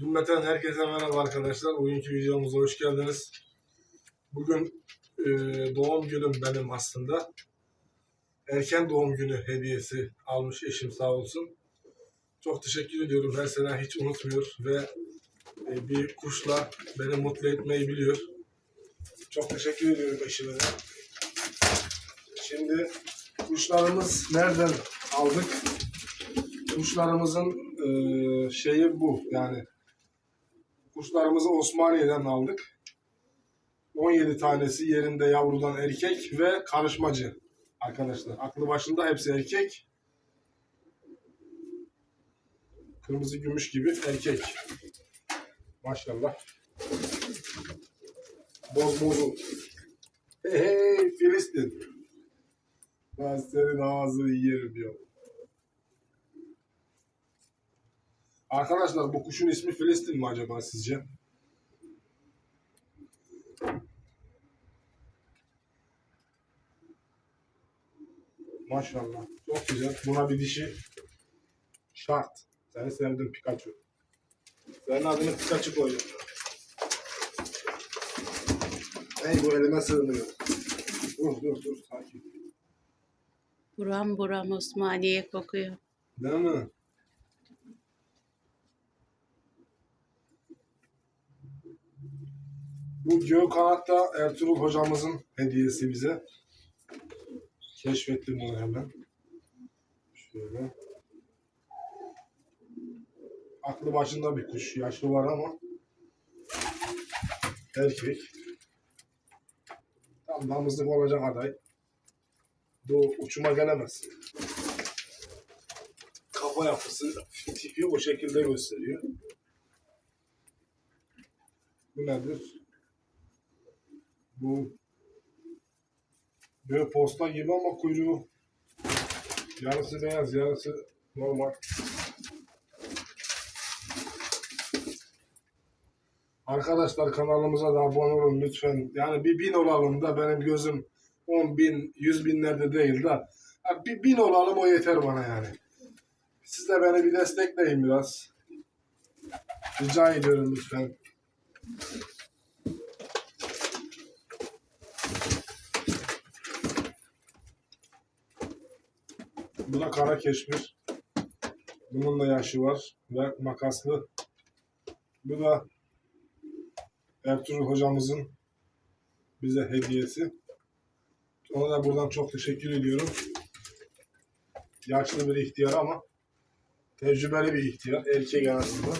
Cümleten herkese merhaba arkadaşlar. Bugünkü videomuza hoş geldiniz. Bugün e, doğum günüm benim aslında. Erken doğum günü hediyesi almış eşim sağ olsun. Çok teşekkür ediyorum. Her sene hiç unutmuyor ve e, bir kuşla beni mutlu etmeyi biliyor. Çok teşekkür ediyorum eşime. Şimdi kuşlarımız nereden aldık? Kuşlarımızın e, şeyi bu yani kuşlarımızı Osmaniye'den aldık. 17 tanesi yerinde yavrudan erkek ve karışmacı arkadaşlar. Aklı başında hepsi erkek. Kırmızı gümüş gibi erkek. Maşallah. Boz bozu. Hey Filistin. Ben senin ağzını yerim diyor. Arkadaşlar bu kuşun ismi Filistin mi acaba sizce? Maşallah. Çok güzel. Buna bir dişi şart. Seni sevdim Pikachu. Senin adını Pikachu koydum. Ey bu elime sığmıyor. Dur dur dur sakin. Buram buram Osmaniye kokuyor. Değil mi? Bu Gökhanat da Ertuğrul hocamızın hediyesi bize. Keşfettim bunu hemen. Şöyle. Aklı başında bir kuş. Yaşlı var ama erkek. Tam damızlık olacak aday. Bu uçuma gelemez kafa yapısı, tipi o şekilde gösteriyor. Bu nedir? Bu böyle posta gibi ama kuyruğu yarısı beyaz, yarısı normal. Arkadaşlar kanalımıza da abone olun lütfen. Yani bir bin olalım da benim gözüm 10 bin, 100 binlerde değil de ya bir bin olalım o yeter bana yani. Siz de beni bir destekleyin biraz. Rica ediyorum lütfen. Bu da kara keşmir. Bunun da yaşı var ve makaslı. Bu da Ertuğrul hocamızın bize hediyesi. Ona da buradan çok teşekkür ediyorum. Yaşlı bir ihtiyar ama tecrübeli bir ihtiyar. Erkek en azından.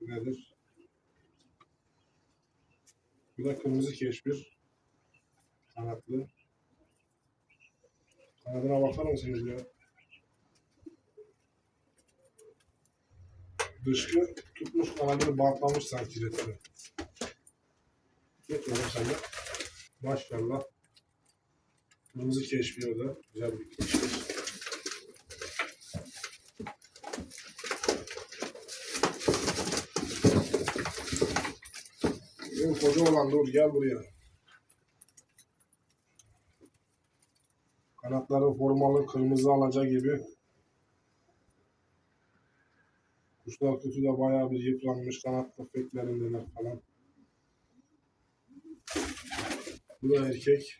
Bu nedir? Bu da kırmızı keşmir. Kanatlı. Kanadına bakar mısınız ya? Dışkı tutmuş kanadını bantlamış sanki resmen. Geç oğlum sen. Maşallah. Kırmızı keşfi o da. Güzel bir keşfi. Benim koca olan dur gel buraya. Kanatları formalı kırmızı alaca gibi. Kuşlar kutu da bayağı bir yıpranmış kanat köpeklerindeler falan. Bu da erkek.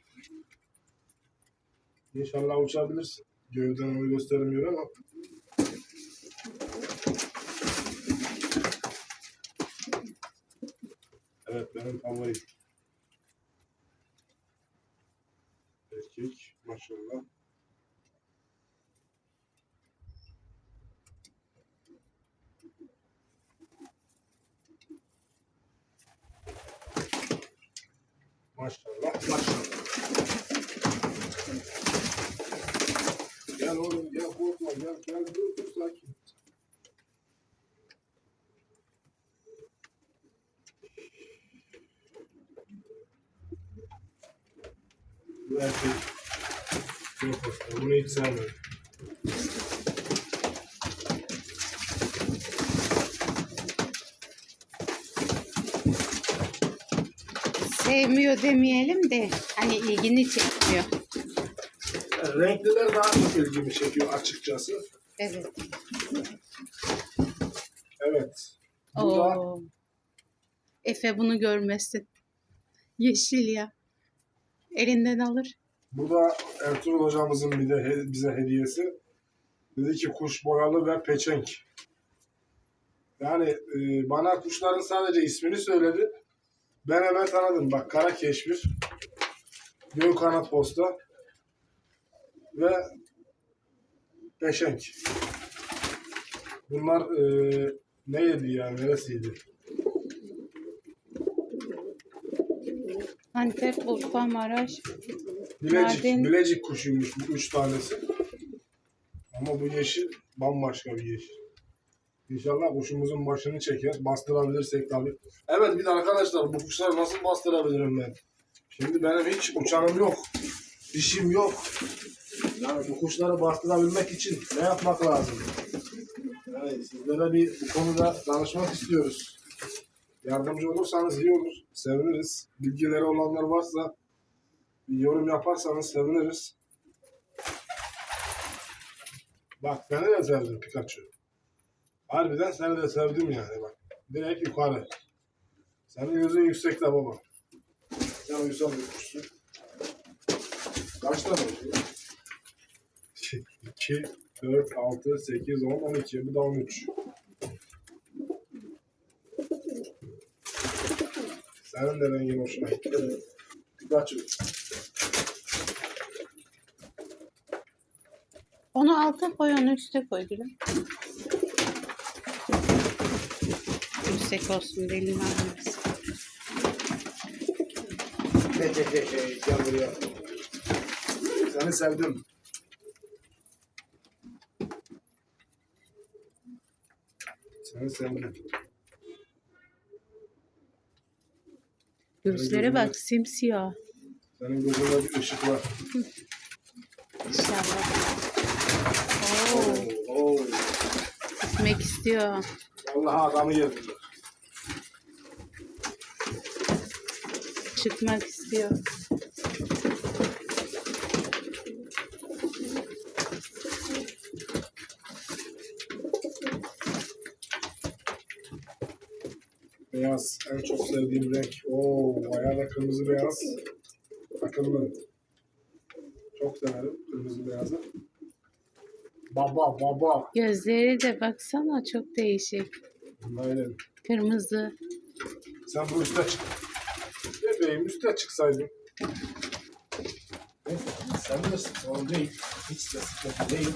İnşallah uçabilirsin. Gövden onu göstermiyor ama. Evet benim favorim. Erkek maşallah. Maşallah maşallah. Gel oğlum gel korkma gel gel dur dur sakin. Bu erkek çok hiç sevmiyorum. Sevmiyor demeyelim de hani ilgini çekmiyor. Evet, renkliler daha çok ilgimi çekiyor açıkçası. Evet. Evet. Bu da Oo. Efe bunu görmesin. Yeşil ya. Elinden alır. Bu da Ertuğrul hocamızın bir de he- bize hediyesi. Dedi ki kuş boyalı ve peçenk. Yani e, bana kuşların sadece ismini söyledi. Ben hemen tanıdım. Bak kara keşmir, gök kanat posta ve peşenk. Bunlar e, neydi ya? Neresiydi? Antep, Urfa, Maraş. Bilecik, Mardin. Bilecik kuşuymuş bu üç tanesi. Ama bu yeşil bambaşka bir yeşil. İnşallah kuşumuzun başını çeker. Bastırabilirsek tabii. Evet bir de arkadaşlar bu kuşları nasıl bastırabilirim ben? Şimdi benim hiç uçanım yok. Dişim yok. Yani bu kuşları bastırabilmek için ne yapmak lazım? Yani sizlere bir bu konuda danışmak istiyoruz. Yardımcı olursanız iyi olur. Seviniriz. Bilgileri olanlar varsa bir yorum yaparsanız seviniriz. Bak seni de sevdim Pikachu. Harbiden seni de sevdim yani bak. Direkt yukarı. Senin gözün yüksekte baba. Sen uysal bir kuşsun. Kaç tane oldu? 2, 4, 6, 8, 10, 12. Bu da 13. Senin de rengin hoşuna gitti. Pikachu. Onu alta koy, onu üste koy gülüm. Yüksek olsun, hey hey gel buraya. Seni sevdim. Seni sevdim. Gözlere bak, simsiyah. Senin gözünde bir ışık var. İnşallah. Oo, Oo, gitmek istiyor. Vallahi adamı yedim. Çıkmak istiyor. Beyaz. En çok sevdiğim renk. Oo, bayağı da kırmızı beyaz. Takımlı. Çok severim kırmızı beyazı. Baba baba. Gözleri de baksana çok değişik. Aynen. Kırmızı. Sen bu üste çık. Bebeğim üste çıksaydın. Neyse, sen bilirsin sorun değil. Hiç de sıkıntı değil.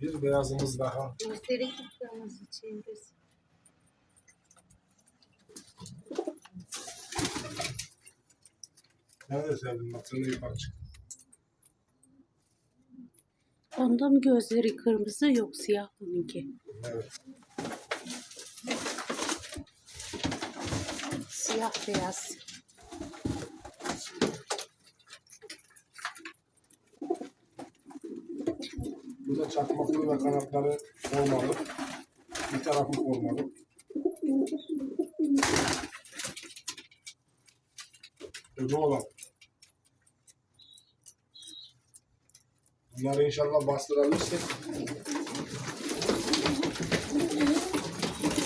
Bir beyazımız daha. Gözleri kırmızı çevirsin. Ben de sevdim. Bak sen de. Onda mı gözleri kırmızı yok siyah bununki? Evet. Siyah beyaz. Bu da çakmaklı ve kanatları olmalı. Bir tarafı olmalı. Öbür olan. Bunları inşallah bastırabilirsek.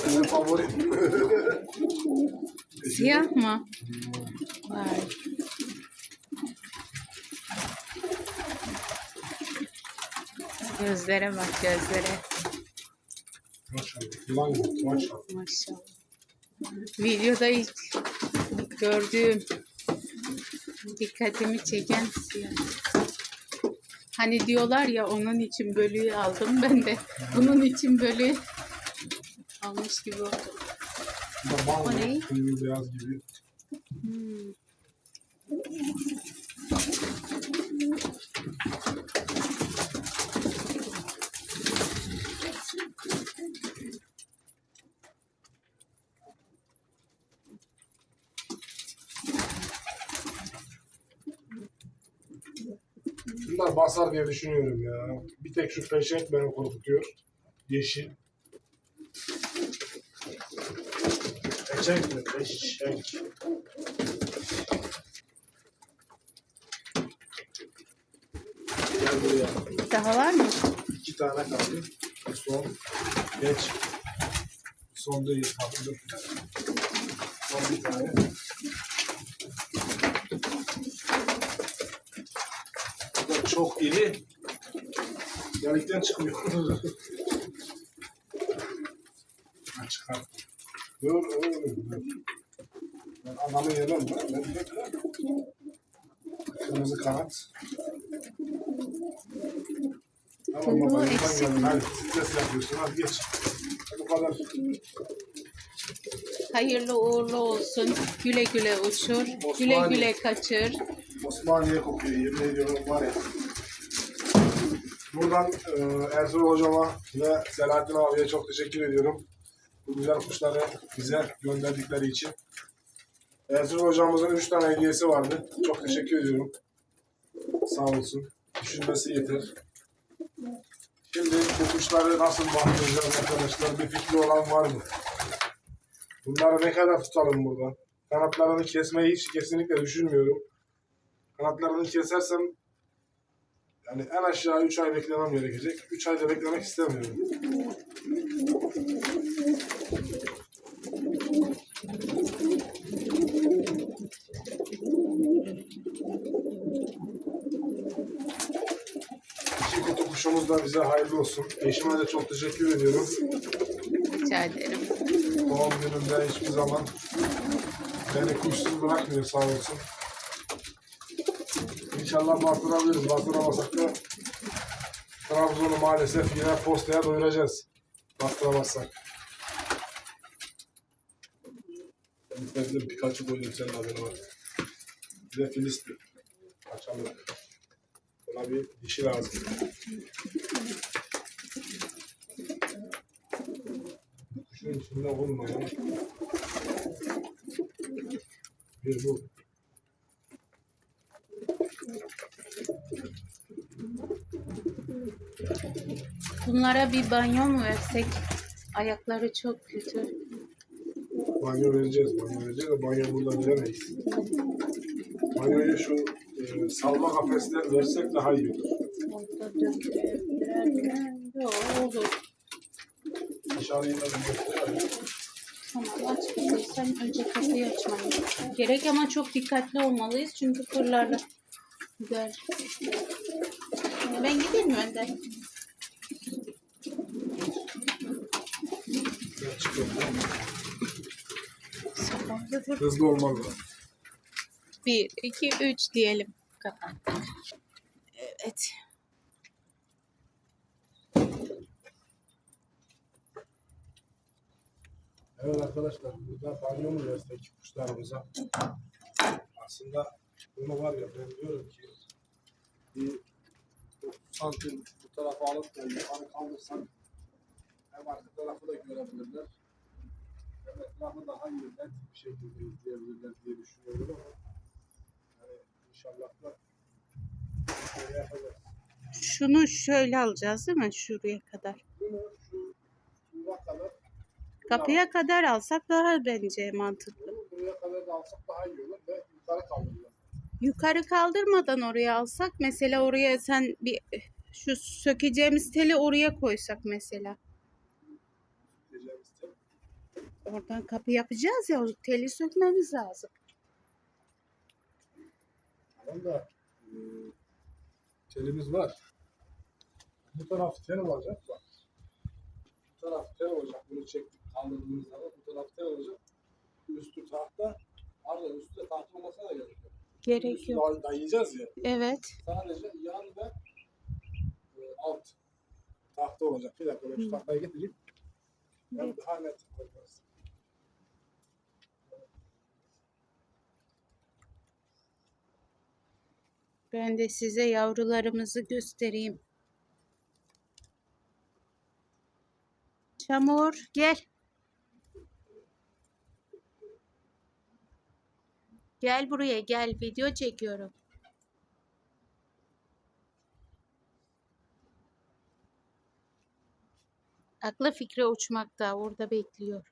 Benim favorim. Siyah mı? Vay. Gözlere bak gözlere. Maşallah. Gibi. Maşallah. Maşallah. Videoda ilk gördüğüm dikkatimi çeken siyah. Hani diyorlar ya onun için bölüğü aldım ben de bunun için bölüğü almış gibi oldum. O ne? beyaz gibi. Hmm. Bunlar basar diye düşünüyorum ya. Bir tek şu peşek beni korkutuyor. Yeşil. Peşek mi? Peşek. Daha var mı? İki tane kaldı. Son. Geç. Son değil. Son bir tane. Bu da çok iri. Delikten çıkmıyor. ha çıkar. Dur, dur, dur. Ben adamı yemem. Ben, ben. Kırmızı kanat. Tamam baba, eksik. eksik. Hadi stres yapıyorsun. Hadi geç. Bu kadar. Hayırlı uğurlu olsun. Güle güle uçur. Güle Osmaniye. güle kaçır. Osmaniye kokuyor. Yemin ediyorum var ya. Buradan e, Ertuğrul hocama ve Selahattin abiye çok teşekkür ediyorum. Bu güzel kuşları bize gönderdikleri için. Ertuğrul hocamızın 3 tane hediyesi vardı. Çok teşekkür ediyorum. Sağ olsun. Düşünmesi yeter. Şimdi bu kuşları nasıl bakacağız arkadaşlar? Bir fikri olan var mı? Bunları ne kadar tutalım burada? Kanatlarını kesmeyi hiç kesinlikle düşünmüyorum. Kanatlarını kesersem yani en aşağı 3 ay beklemem gerekecek. 3 ayda beklemek istemiyorum. İki kutu kuşumuz da bize hayırlı olsun. Eşime de çok teşekkür ediyorum. Rica ederim. Doğum günümde hiçbir zaman beni kuşsuz bırakmıyor sağ olsun. İnşallah bastırabiliriz. Bastıramasak da Trabzon'u maalesef yine postaya doyuracağız. Bastıramazsak. İstedim Pikachu koydum senin adına var. Bir de Filistin. Açalım. Buna bir dişi lazım. Kuşun içinde olmayan bir bu. Bunlara bir banyo mu versek? Ayakları çok kötü. Banyo vereceğiz, banyo vereceğiz de banyo burada veremeyiz. Banyoyu şu e, salma kafeste versek daha iyi olur. Orada dökülebilir. Yok olur. Dışarıyı da bir gösterelim. Tamam aç kapıyı. Sen önce kapıyı açman gerek ama çok dikkatli olmalıyız çünkü fırlarla. Gel. Ben gideyim mi önden? Hızlı olmak lazım. Bir, iki, üç diyelim. Kapattık. Evet. Evet arkadaşlar, burada banyo mu versek kuşlarımıza? Aslında bunu var ya ben diyorum ki bir 30 santim bu tarafa alıp da yukarı kaldırsak hem arka tarafı da görebilirler hem etrafı daha iyi net bir şekilde izleyebilirler diye düşünüyorum ama yani inşallah da şöyle yapacağız. Şunu şöyle alacağız değil mi? Şuraya kadar. Bunu şu kadar Kapıya kadar alsak daha bence mantıklı. bunu buraya kadar da alsak daha iyi olur ve yukarı kaldırırlar. Yukarı kaldırmadan oraya alsak mesela oraya sen bir şu sökeceğimiz teli oraya koysak mesela. Oradan kapı yapacağız ya o teli sökmemiz lazım. Tamam da telimiz var. Bu taraf tel olacak bak. Bu taraf tel olacak. Bunu çektik kaldırdığımız zaman bu taraf tel olacak. Üstü tahta. Pardon üstte tahta olmasa da gerek yok. Gerek Üstü yok. dayayacağız ya. Evet. Sadece yan ve e, alt tahta olacak. Bir dakika ben şu tahtayı getireyim. Ben Evet. daha net koyarız. Ben de size yavrularımızı göstereyim. Çamur gel. Gel buraya gel video çekiyorum. Aklı fikri uçmakta orada bekliyor.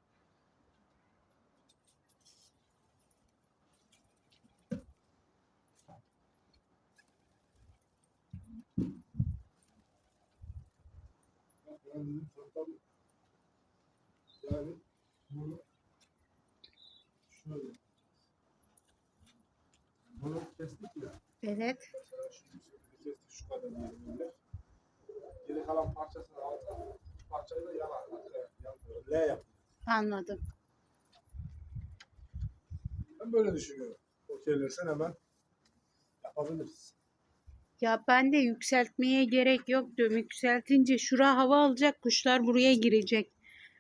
Tabii tabii. Yani bunu şöyle bunu kestik ya. Evet. Mesela şu yüksekliği kestik şu kadar böyle. Geri kalan parçasını alacağım. Parçayı da yana, yana, L yap. Anladım. Ben böyle düşünüyorum. Okeylersen hemen yapabiliriz. Ya ben de yükseltmeye gerek yok diyorum. Yükseltince şura hava alacak, kuşlar buraya girecek.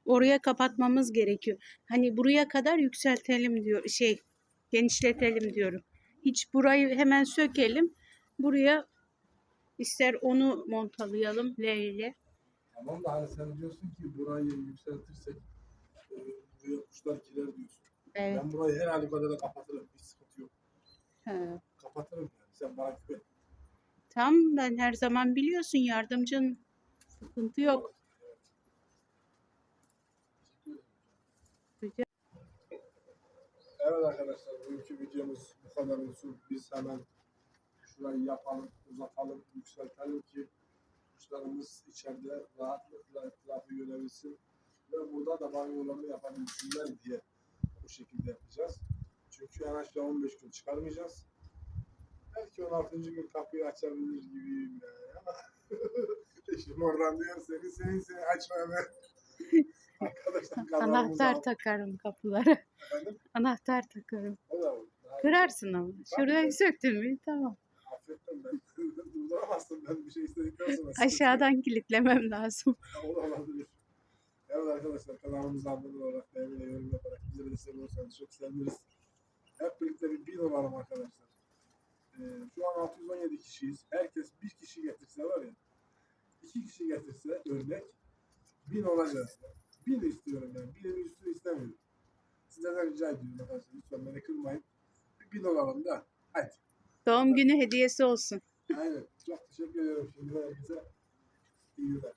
Oraya kapatmamız gerekiyor. Hani buraya kadar yükseltelim diyor. Şey, genişletelim diyorum. Hiç burayı hemen sökelim. Buraya ister onu montalayalım L ile. Tamam da hani sen diyorsun ki burayı yükseltirsek e, buraya kuşlar girer diyorsun. Evet. Ben burayı her halükarda da kapatırım. Hiç sıkıntı yok. He. Kapatırım yani. Sen bana güven. Tam ben her zaman biliyorsun yardımcın. Sıkıntı yok. Evet arkadaşlar bugünkü videomuz bu kadar olsun. Biz hemen şurayı yapalım, uzatalım, yükseltelim ki kuşlarımız içeride rahatlıkla etrafı görebilsin. Ve burada da banyolarını yapabilsinler diye bu şekilde yapacağız. Çünkü en aşağı 15 gün çıkarmayacağız. Belki 16. gün kapıyı açabilir gibiyim yani ama eşim oradan diyor seni seni seni açma hemen. Arkadaşlar Anahtar takarım kapılara. Efendim? Anahtar takarım. O da daha- Kırarsın ama. Şurayı söktün mü? Tamam. Affettim ben. Durduramazsın ben bir şey istedikten sonra. Aşağıdan kilitlemem lazım. Olabilir. Evet arkadaşlar kanalımıza abone olarak beğeni ve yorum yaparak bizleri de seviyorsanız çok seviniriz. Hep birlikte bir bin olalım arkadaşlar. Şu an 617 kişiyiz. Herkes bir kişi getirse var ya. iki kişi getirse örnek bin olacağız. Bin istiyorum yani. Binin üstünü istemiyorum. Sizlerden rica ediyorum arkadaşlar. Lütfen beni kırmayın. Bir bin olalım da. Hadi. Doğum günü hediyesi olsun. Aynen. Çok teşekkür ederim şimdi herkese. İyi günler.